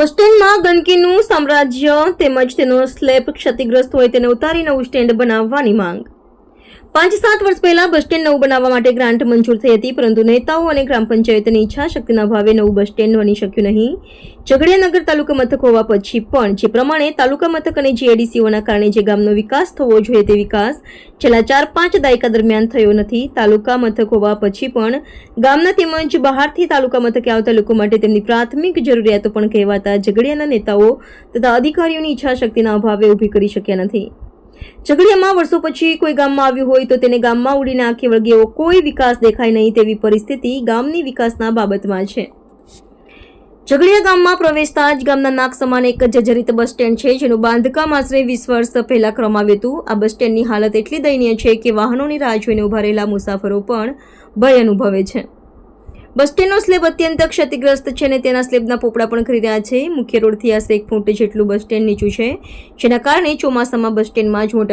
બસ સ્ટેન્ડમાં ગંદકીનું સામ્રાજ્ય તેમજ તેનો સ્લેબ ક્ષતિગ્રસ્ત હોય તેને ઉતારી નવું સ્ટેન્ડ બનાવવાની માંગ. પાંચ સાત વર્ષ પહેલા બસ સ્ટેન્ડ નવું બનાવવા માટે ગ્રાન્ટ મંજૂર થઈ હતી, પરંતુ નેતાઓ અને ગ્રામ પંચાયતની ઈચ્છા શક્તિના ભાવે નવું બસ સ્ટેન્ડ બની શક્યું નહીં. ઝઘડિયાનગર તાલુકા મથક હોવા પછી પણ જે પ્રમાણે તાલુકા મથક અને જીએડીસીઓના કારણે જે ગામનો વિકાસ થવો જોઈએ તે વિકાસ છેલ્લા ચાર પાંચ દાયકા દરમિયાન થયો નથી. તાલુકા મથક હોવા પછી પણ ગામના તેમજ બહારથી તાલુકા મથકે આવતા લોકો માટે તેમની પ્રાથમિક જરૂરિયાતો પણ કહેવાતા ઝઘડિયાના નેતાઓ તથા અધિકારીઓની ઈચ્છા શક્તિના અભાવે ઊભી કરી શક્યા નથી. ઝઘડિયામાં વર્ષો પછી કોઈ ગામમાં આવ્યું હોય તો તેને ગામમાં ઉડીને આંખે વળગે એવો કોઈ વિકાસ દેખાય નહીં તેવી પરિસ્થિતિ ગામની વિકાસના બાબતમાં છે. ઝઘડિયા ગામમાં પ્રવેશતા જ ગામના નાક સમાન એક જર્જરિત બસ સ્ટેન્ડ છે, જેનું બાંધકામ આશરે વીસ વર્ષ પહેલાં કરવામાં આવ્યું હતું. આ બસ સ્ટેન્ડની હાલત એટલી દયનીય છે કે વાહનોની રાહ જોઈને ઊભા રહેલા મુસાફરો પણ ભય અનુભવે છે. બસ સ્ટેન્ડનો સ્લેબ અત્યંત ક્ષતિગ્રસ્ત છે અને તેના સ્લેબના પોપડા પણ ખરી રહ્યા છે. મુખ્ય રોડથી આશરે એક ફૂટ જેટલું બસ સ્ટેન્ડ નીચું છે. જેના કારણે ચોમાસામાં બસ સ્ટેન્ડમાં જ મોટા